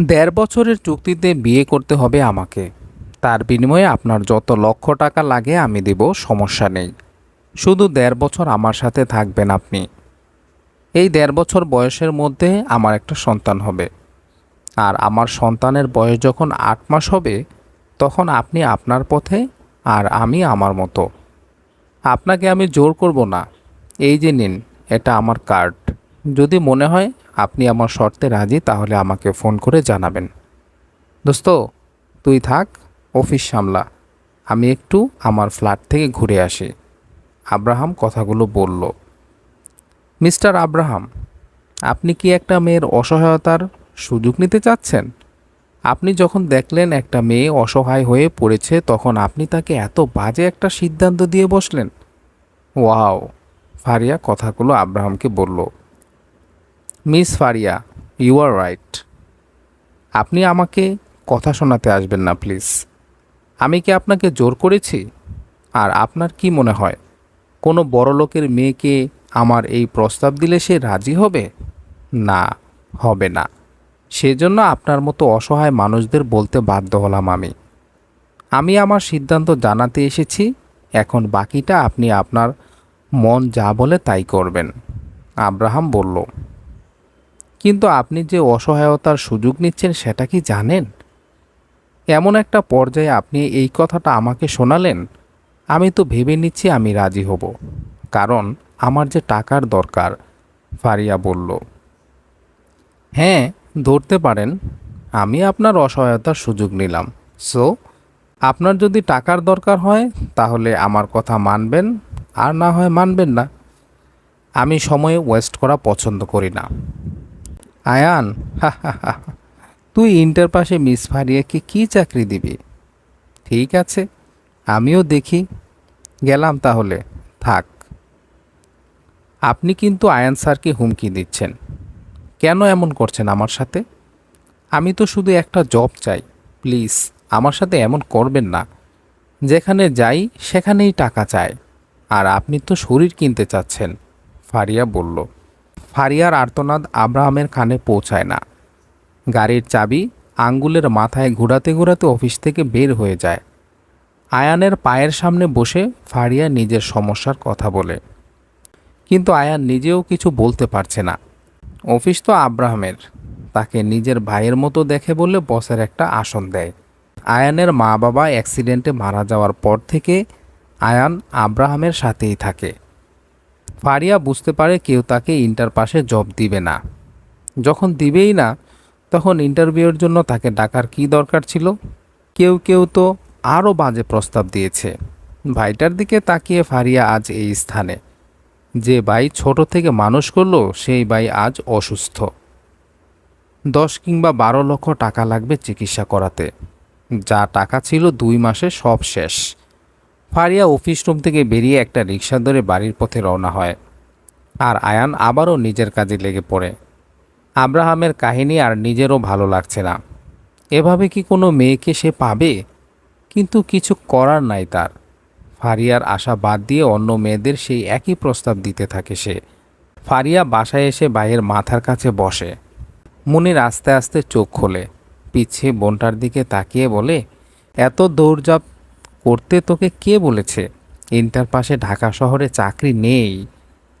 দেড় বছরের চুক্তিতে বিয়ে করতে হবে আমাকে। তার বিনিময়ে আপনার যত লক্ষ টাকা লাগে আমি দেব, সমস্যা নেই। শুধু দেড় বছর আমার সাথে থাকবেন আপনি। এই দেড় বছর বয়সের মধ্যে আমার একটা সন্তান হবে। আর আমার সন্তানের বয়স যখন আট মাস হবে, তখন আপনি আপনার পথে আর আমি আমার মতো। আপনাকে আমি জোর করব না। এই যে নিন, এটা আমার কার্ড। যদি মনে হয় আপনি আমার শর্তে রাজি, তাহলে আমাকে ফোন করে জানাবেন। দোস্ত, তুই থাক, অফিস সামলা। আমি একটু আমার ফ্ল্যাট থেকে ঘুরে আসি। আব্রাহাম কথাগুলো বলল, মিস্টার আব্রাহাম, আপনি কি একটা মেয়ের অসহায়তার সুযোগ নিতে চাচ্ছেন? আপনি যখন দেখলেন একটা মেয়ে অসহায় হয়ে পড়েছে, তখন আপনি তাকে এত বাজে একটা সিদ্ধান্ত দিয়ে বসলেন? ওয়াও, ফারিয়া কথাগুলো আব্রাহামকে বলল। Miss Faria you are right আপনি আমাকে কথা শোনাতে আসবেন না প্লিজ আমি কি আপনাকে জোর করেছি? আর আপনার কি মনে হয়? কোনো বড় লোকের মেয়েকে আমার এই প্রস্তাব দিলে সে রাজি হবে? না হবে না। সেজন্য আপনার মতো অসহায় মানুষদের বলতে বাধ্য হলাম আমি। আমি আমার সিদ্ধান্ত জানাতে এসেছি, এখন বাকিটা আপনি আপনার মন যা বলে তাই করবেন, আব্রাহাম বলল। কিন্তু আপনি যে অসহায়তার সুযোগ নিচ্ছেন সেটা কি জানেন? এমন একটা পর্যায়ে আপনি এই কথাটা আমাকে শোনালেন, আমি তো ভেবে নিচ্ছি আমি রাজি হব। কারণ আমার যে টাকার দরকার, ফারিয়া বলল। হ্যাঁ ধরতে পারেন, আমি আপনার অসহায়তার সুযোগ নিলাম। সো আপনার যদি টাকার দরকার হয়, তাহলে আমার কথা মানবেন, আর না হয় মানবেন না। আমি সময়ে ওয়েস্ট করা পছন্দ করি না। আয়ান তুই ইন্টার পাশে মিস ফারিয়াকে কী চাকরি দিবি? ঠিক আছে, আমিও দেখি। গেলাম তাহলে, থাক। আপনি কিন্তু আয়ান স্যারকে হুমকি দিচ্ছেন। কেন এমন করছেন আমার সাথে? আমি তো শুধু একটা জব চাই, প্লিজ, আমার সাথে এমন করবেন না। যেখানে যাই, সেখানেই টাকা চায় আর আপনি তো শরীর কিনতে চাচ্ছেন, ফারিয়া বলল। ফারিয়ার আর্তনাদ আব্রাহামের কানে পৌঁছায় না। গাড়ির চাবি আঙ্গুলের মাথায় ঘোরাতে ঘোরাতে অফিস থেকে বের হয়ে যায়। আয়ানের পায়ের সামনে বসে ফারিয়া নিজের সমস্যার কথা বলে। কিন্তু আয়ান নিজেও কিছু বলতে পারছে না। অফিস তো আব্রাহামের। তাকে নিজের ভাইয়ের মতো দেখে বলে বসের একটা আসন দেয়। আয়ানের মা বাবা অ্যাক্সিডেন্টে মারা যাওয়ার পর থেকে আয়ান আব্রাহামের সাথেই থাকে। ফারিয়া বুঝতে পারে কেউ তাকে ইন্টার পাশে জব দিবে না। যখন দিবেই না, তখন ইন্টারভিউয়ের জন্য তাকে ডাকার কি দরকার ছিল? কেউ কেউ তো আরও বাজে প্রস্তাব দিয়েছে। ভাইটার দিকে তাকিয়ে ফারিয়া আজ এই স্থানে। যে ভাই ছোট থেকে মানুষ করল, সেই ভাই আজ অসুস্থ। দশ কিংবা বারো লক্ষ টাকা লাগবে চিকিৎসা করাতে। যা টাকা ছিল দুই মাসে সব শেষ। ফারিয়া অফিস রুম থেকে বেরিয়ে একটা রিক্সা ধরে বাড়ির পথে রওনা হয়। আর আয়ান আবারও নিজের কাজে লেগে পড়ে। আব্রাহামের কাহিনী আর নিজেরও ভালো লাগছে না। এভাবে কি কোনো মেয়েকে সে পাবে? কিন্তু কিছু করার নাই তার। ফারিয়ার আশা বাদ দিয়ে অন্য মেয়েদের সেই একই প্রস্তাব দিতে থাকে সে। ফারিয়া বাসায় এসে ভাইয়ের মাথার কাছে বসে। মুনির আস্তে আস্তে চোখ খোলে। পিছিয়ে বোনটার দিকে তাকিয়ে বলে, এত দৌড়জাপ করতে তোকে কে বলেছে? ইন্টার পাশে ঢাকা শহরে চাকরি নেই।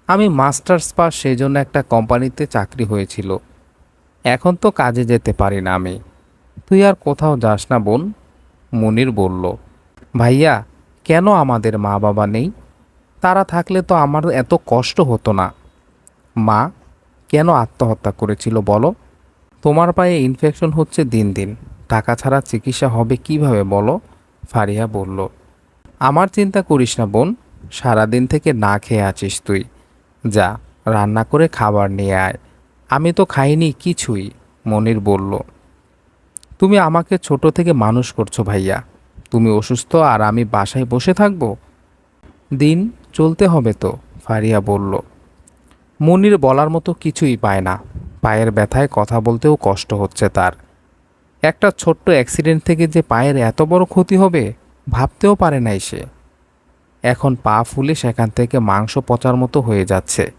আমি মাস্টার্স পাস সেই জন্য একটা কোম্পানিতে চাকরি হয়েছিল। এখন তো কাজে যেতে পারি না আমি। তুই আর কোথাও যাস না বোন, মনির বলল। ভাইয়া, কেন আমাদের মা বাবা নেই? তারা থাকলে তো আমার এত কষ্ট হতো না। মা, কেন আত্মহত্যা করেছিল বলো? তোমার পায়ে ইনফেকশন হচ্ছে দিন দিন। টাকা ছাড়া চিকিৎসা হবে কীভাবে বলো? ফারিয়া বলল, আমার চিন্তা করিস না বোন, সারাদিন থেকে না খেয়ে আছিস তুই। যা, রান্না করে খাবার নিয়ে আয়। আমি তো খাইনি কিছুই, মনির বলল। তুমি আমাকে ছোট থেকে মানুষ করছ ভাইয়া। তুমি অসুস্থ আর আমি বাসায় বসে থাকব? দিন চলতে হবে তো ফারিয়া বলল। মনির বলার মতো কিছুই পায় না। পায়ের ব্যথায় কথা বলতেও কষ্ট হচ্ছে তার। একটা ছোট্ট অ্যাক্সিডেন্ট থেকে যে পায়ের এত বড় ক্ষতি হবে, ভাবতেও পারে নাই সে। এখন পা ফুলে সেখান থেকে মাংস পচার মতো হয়ে যাচ্ছে।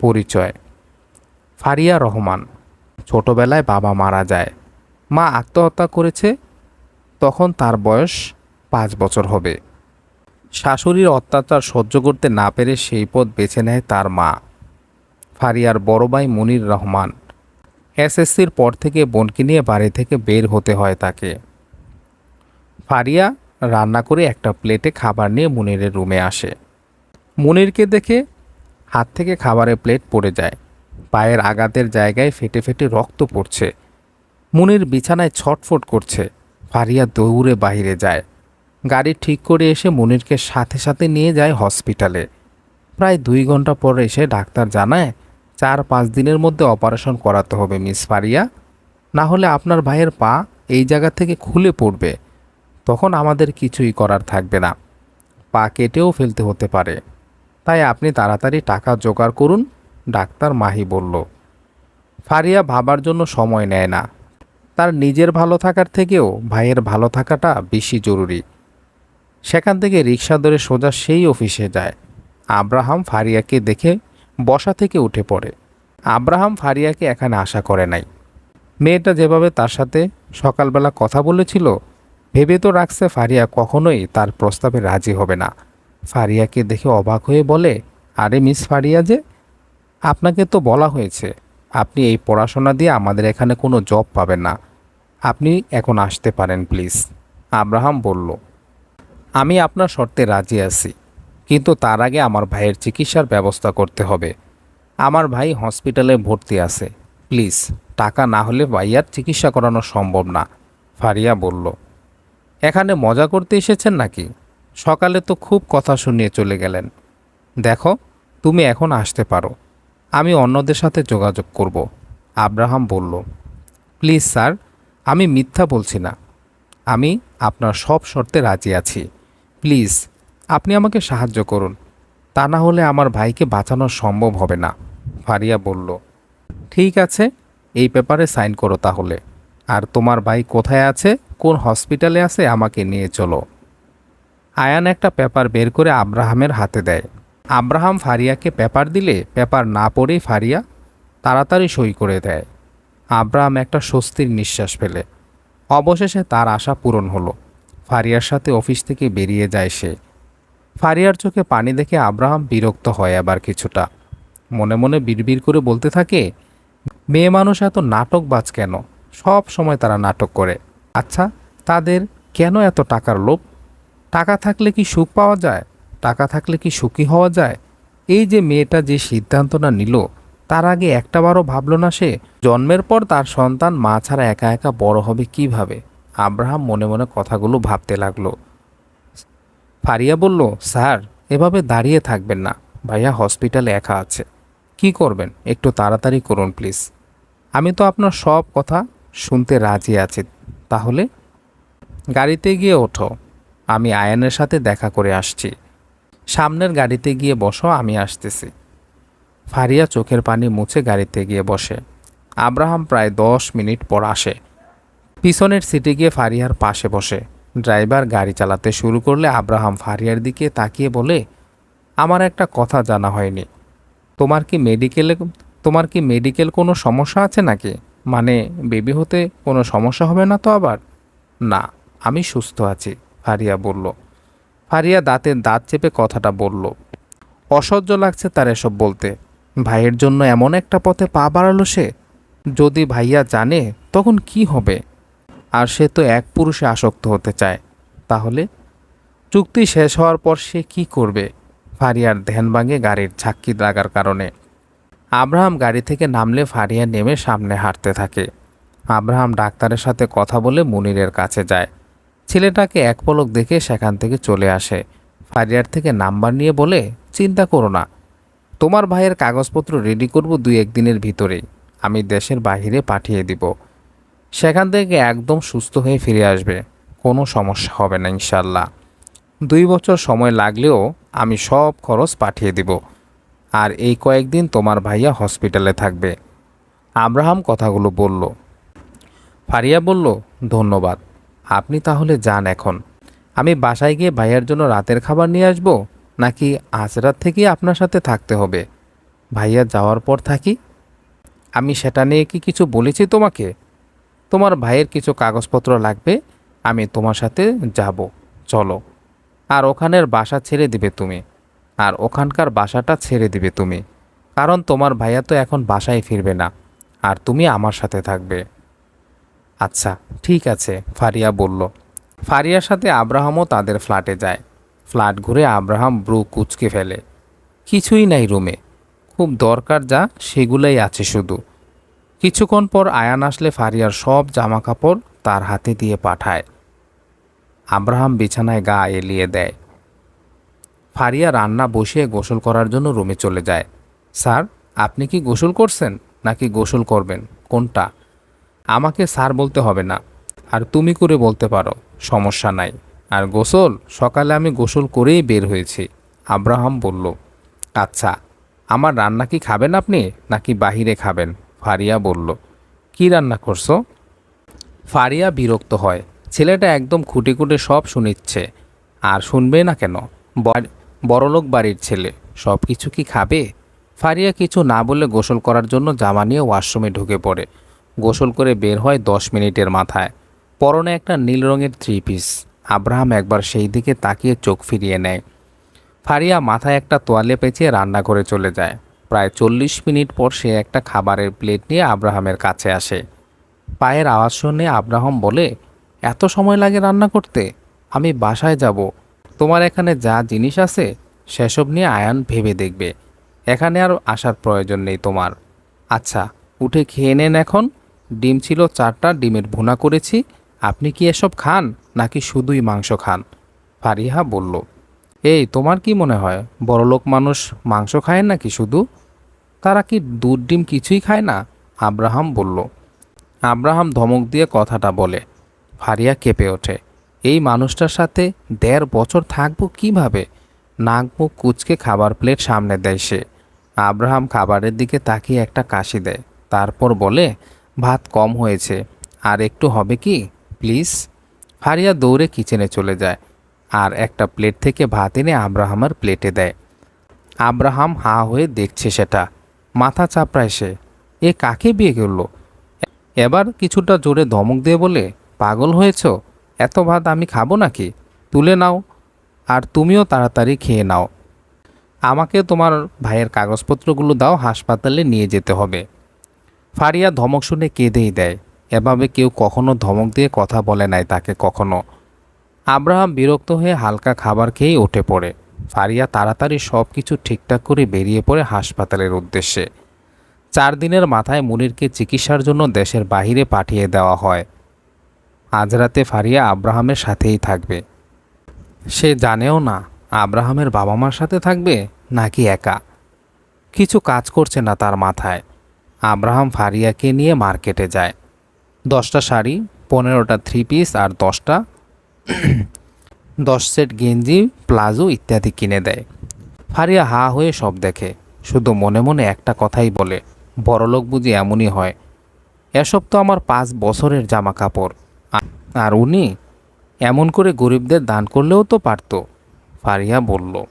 পরিচয়, ফারিয়া রহমান। ছোটবেলায় বাবা মারা যায়। মা আত্মহত্যা করেছে। তখন তার বয়স পাঁচ বছর হবে। শাশুড়ির অত্যাচার সহ্য করতে না পেরে সেই পথ বেছে নেয় তার মা। ফারিয়ার বড় ভাই মনির রহমান। এসএসসির পর থেকে বোনকে নিয়ে বাড়ি থেকে বের হতে হয় তাকে। ফারিয়া রান্না করে একটা প্লেটে খাবার নিয়ে মুনিরের রুমে আসে। মুনিরকে দেখে হাত থেকে খাবারের প্লেট পড়ে যায়। পায়ের আঘাতের জায়গায় ফেটে ফেটে রক্ত পড়ছে। মুনির বিছানায় ছটফট করছে। ফারিয়া দৌড়ে বাইরে যায়। গাড়ি ঠিক করে এসে মুনিরকে সাথে সাথে নিয়ে যায় হসপিটালে। প্রায় দুই ঘণ্টা পর এসে ডাক্তার জানায় চার পাঁচ দিনের মধ্যে অপারেশন করাতে হবে, মিস ফারিয়া। না হলে আপনার ভাইয়ের পা এই জায়গা থেকে খুলে পড়বে। তখন আমাদের কিছুই করার থাকবে না। পা কেটেও ফেলতে হতে পারে। তাই আপনি তাড়াতাড়ি টাকা জোগাড় করুন, ডাক্তার মাহি বলল। ফারিয়া ভাবার জন্য সময় নেয় না। তার নিজের ভালো থাকার থেকেও ভাইয়ের ভালো থাকাটা বেশি জরুরি। সেখান থেকে রিক্সা ধরে সোজা সেই অফিসে যায়। আব্রাহাম ফারিয়াকে দেখে বসা থেকে উঠে পড়ে। আব্রাহাম ফারিয়াকে এখানে আশা করে নাই। মেয়েটা যেভাবে তার সাথে সকালবেলা কথা বলেছিল, ভেবে তো রাখছে ফারিয়া কখনোই তার প্রস্তাবে রাজি হবে না। ফারিয়াকে দেখে অবাক হয়ে বলে, আরে মিস ফারিয়া যে, আপনাকে তো বলা হয়েছে, আপনি এই পড়াশোনা দিয়ে আমাদের এখানে কোনো জব পাবেন না। আপনি এখন আসতে পারেন, প্লিজ। আব্রাহাম বলল, আমি আপনার শর্তে রাজি আছি। কিন্তু তার আগে আমার ভাইয়ের চিকিৎসার ব্যবস্থা করতে হবে। আমার ভাই হসপিটালে ভর্তি আছে। প্লিজ, টাকা না হলে ভাইয়ার চিকিৎসা করানো সম্ভব না, ফারিয়া বলল। এখানে মজা করতে এসেছেন নাকি? সকালে তো খুব কথা শুনিয়ে চলে গেলেন। দেখো, তুমি এখন আসতে পারো। আমি অন্যদের সাথে যোগাযোগ করব, আব্রাহাম বলল। প্লিজ, স্যার, আমি মিথ্যা বলছি না। আমি আপনার সব শর্তে রাজি আছি। প্লিজ আপনি আমাকে সাহায্য করুন। তা না হলে আমার ভাইকে বাঁচানো সম্ভব হবে না, ফারিয়া বলল। ঠিক আছে, এই পেপারে সাইন করো তাহলে। আর তোমার ভাই কোথায় আছে, কোন হসপিটালে আছে, আমাকে নিয়ে চলো। আয়ান একটা পেপার বের করে আব্রাহামের হাতে দেয়। আব্রাহাম ফারিয়াকে পেপার দিলে পেপার না পড়েই ফারিয়া তাড়াতাড়ি সই করে দেয়। আব্রাহাম একটা স্বস্তির নিঃশ্বাস ফেলে। অবশেষে তার আশা পূরণ হলো। ফারিয়ার সাথে অফিস থেকে বেরিয়ে যায় সে। ফারিয়ার চোখে পানি দেখে আব্রাহাম বিরক্ত হয় আবার কিছুটা। মনে মনে বিড়বিড় করে বলতে থাকে, মেয়ে মানুষ এত নাটকবাজ কেন? সব সময় তারা নাটক করে। আচ্ছা তাদের কেন এত টাকার লোভ? টাকা থাকলে কি সুখ পাওয়া যায়? টাকা থাকলে কি সুখী হওয়া যায়? এই যে মেয়েটা যে সিদ্ধান্তটা নিল, তার আগে একটাবারও ভাবল না সে। জন্মের পর তার সন্তান মা ছাড়া একা একা বড় হবে কীভাবে? আব্রাহাম মনে মনে কথাগুলো ভাবতে লাগল। ফারিয়া বলল, স্যার, এভাবে দাঁড়িয়ে থাকবেন না। ভাইয়া হসপিটালে একা আছে। কি করবেন? একটু তাড়াতাড়ি করুন, প্লিজ। আমি তো আপনার সব কথা শুনতে রাজি আছি। তাহলে? গাড়িতে গিয়ে ওঠো। আমি আয়ানের সাথে দেখা করে আসছি। সামনের গাড়িতে গিয়ে বসো, আমি আসতেছি। ফারিয়া চোখের পানি মুছে গাড়িতে গিয়ে বসে। আব্রাহাম প্রায় দশ মিনিট পর আসে। পিছনের সিটে গিয়ে ফারিয়ার পাশে বসে। ড্রাইভার গাড়ি চালাতে শুরু করলে আব্রাহাম ফারিয়ার দিকে তাকিয়ে বলে, আমার একটা কথা জানা হয়নি। তোমার কি মেডিকেলে তোমার কি মেডিকেল কোনো সমস্যা আছে নাকি? মানে বেবি হতে কোনো সমস্যা হবে না তো আবার? না, আমি সুস্থ আছি, ফারিয়া বলল। ফারিয়া দাঁতের দাঁত চেপে কথাটা বলল। অসহ্য লাগছে তার এসব বলতে। ভাইয়ের জন্য এমন একটা পথে পা বাড়ালো সে। যদি ভাইয়া জানে, তখন কি হবে? আর সে তো এক পুরুষে আসক্ত হতে চায়। তাহলে? চুক্তি শেষ হওয়ার পর সে কি করবে? ফারিয়ার ধ্যান ভাঙে গাড়ির ঝাক্কি লাগার কারণে। আব্রাহাম গাড়ি থেকে নামলে ফারিয়া নেমে সামনে হাঁটতে থাকে। আব্রাহাম ডাক্তারের সাথে কথা বলে মুনিরের কাছে যায়। ছেলেটাকে এক পলক দেখে সেখান থেকে চলে আসে। ফারিয়ার থেকে নাম্বার নিয়ে বলে, চিন্তা করো না। তোমার ভাইয়ের কাগজপত্র রেডি করব দুই একদিনের ভিতরেই। আমি দেশের বাইরে পাঠিয়ে দিব। সেখান থেকে একদম সুস্থ হয়ে ফিরে আসবে। কোনো সমস্যা হবে না ইনশাল্লাহ দুই বছর সময় লাগলেও আমি সব খরচ পাঠিয়ে দিব। আর এই কয়েকদিন তোমার ভাইয়া হসপিটালে থাকবে। আব্রাহাম কথাগুলো বলল। ফারিয়া বলল, ধন্যবাদ। আপনি তাহলে যান এখন। আমি বাসায় গিয়ে ভাইয়ার জন্য রাতের খাবার নিয়ে আসব, নাকি আজ রাত থেকেই আপনার সাথে থাকতে হবে? ভাইয়া যাওয়ার পর থাকি? আমি সেটা নিয়ে কি কিছু বলেছি তোমাকে? তোমার ভাইয়ের কিছু কাগজপত্র লাগবে, আমি তোমার সাথে যাব। চলো। আর ওখানের বাসা ছেড়ে দিবে তুমি। আর ওখানকার বাসাটা ছেড়ে দিবে তুমি। কারণ তোমার ভাইয়া তো এখন বাসায় ফিরবে না। আর তুমি আমার সাথে থাকবে। আচ্ছা ঠিক আছে, ফারিয়া বলল। ফারিয়ার সাথে আব্রাহামও তাদের ফ্ল্যাটে যায়। ফ্ল্যাট ঘুরে আব্রাহাম ব্রু কুচকে ফেলে। কিছুই নাই রুমে। খুব দরকার যা, সেগুলোই আছে শুধু। কিছুক্ষণ পর আয়ান আসলে ফারিয়ার সব জামা কাপড় তার হাতে দিয়ে পাঠায়। আব্রাহাম বিছানায় গা এলিয়ে দেয়। ফারিয়া রান্না বসিয়ে গোসল করার জন্য রুমে চলে যায়। স্যার, আপনি কি গোসল করছেন নাকি গোসল করবেন? কোনটা? আমাকে স্যার বলতে হবে না। আর তুমি করে বলতে পারো, সমস্যা নাই। আর গোসল? সকালে আমি গোসল করেই বের হয়েছি, আব্রাহাম বলল। আচ্ছা আমার রান্না কি খাবেন আপনি নাকি বাহিরে খাবেন? ফারিয়া বলল, কি রান্না করছ? ফারিয়া বিরক্ত হয়। ছেলেটা একদম খুঁটে খুঁটে সব শুনিচ্ছে। আর শুনবে না কেন? বড়লোক বাড়ির ছেলে। সব কিছু কি খাবে? ফারিয়া কিছু না বলে গোসল করার জন্য জামা নিয়ে ওয়াশরুমে ঢুকে পড়ে। গোসল করে বের হয় দশ মিনিটের মাথায়। পরনে একটা নীল রঙের থ্রি পিস। আব্রাহাম একবার সেই দিকে তাকিয়ে চোখ ফিরিয়ে নেয়। ফারিয়া মাথায় একটা তোয়ালে পেঁচিয়ে রান্না করে চলে যায়। প্রায় চল্লিশ মিনিট পর সে একটা খাবারের প্লেট নিয়ে আব্রাহামের কাছে আসে। পায়ের আওয়াজ শুনে আব্রাহাম বলে, এত সময় লাগে রান্না করতে? আমি বাসায় যাব। তোমার এখানে যা জিনিস আছে, সেসব নিয়ে আয়ান ভেবে দেখবে। এখানে আর আসার প্রয়োজন নেই তোমার। আচ্ছা উঠে খেয়ে নেন এখন। ডিম ছিল চারটা, ডিমের ভুনা করেছি। আপনি কি এসব খান, নাকি শুধুই মাংস খান? ফারিহা বলল, এই, তোমার কি মনে হয়? বড়লোক মানুষ মাংস খায় নাকি শুধু? তারা কি দুধ, ডিম কিছুই খায় না? আব্রাহাম বলল। আব্রাহাম ধমক দিয়ে কথাটা বলে। ফারিয়া কেঁপে ওঠে। এই মানুষটার সাথে দেড় বছর থাকব কীভাবে? নাক, মুখ কুচকে খাবার প্লেট সামনে দেয় সে। আব্রাহাম খাবারের দিকে তাকিয়ে একটা কাশি দেয়। তারপর বলে, ভাত কম হয়েছে। আর একটু হবে কি? প্লিজ? ফারিয়া দৌড়ে কিচেনে চলে যায় আর একটা প্লেট থেকে ভাত এনে আব্রাহামের প্লেটে দেয়। আব্রাহাম হা হয়ে দেখছে সেটা। মাথা চাপড়ায় সে। এ কাকে বিয়ে করল? এবার কিছুটা জোরে ধমক দিয়ে বলে, পাগল হয়েছ? এত ভাত আমি খাব নাকি? তুলে নাও। আর তুমিও তাড়াতাড়ি খেয়ে নাও। আমাকে তোমার ভাইয়ের কাগজপত্রগুলো দাও, হাসপাতালে নিয়ে যেতে হবে। ফারিয়া ধমক শুনে কেঁদেই দেয়। এভাবে কেউ কখনো ধমক দিয়ে কথা বলে নাই তাকে কখনো। আব্রাহাম বিরক্ত হয়ে হালকা খাবার খেয়েই উঠে পড়ে। ফারিয়া তাড়াতাড়ি সব কিছু ঠিকঠাক করে বেরিয়ে পড়ে হাসপাতালের উদ্দেশ্যে। চার দিনের মাথায় মুনিরকে চিকিৎসার জন্য দেশের বাহিরে পাঠিয়ে দেওয়া হয়। আজ রাতে ফারিয়া আব্রাহামের সাথেই থাকবে। সে জানেও না আব্রাহামের বাবা মার সাথে থাকবে নাকি একা। কিছু কাজ করছে না তার মাথায়। আব্রাহাম ফারিয়াকে নিয়ে মার্কেটে যায়। দশটা শাড়ি, পনেরোটা থ্রি পিস আর দশটা দশ সেট গেঞ্জি, প্লাজো ইত্যাদি কিনে দেয়। ফারিয়া হা হয়ে সব দেখে। শুধু মনে মনে একটা কথাই বলে, বড়লোক বুঝি এমনই হয়। এসব তো আমার পাঁচ বছরের জামা কাপড় আর উনি? এমন করে গরিবদের দান করলেও তো পারত। ফারিয়া বলল।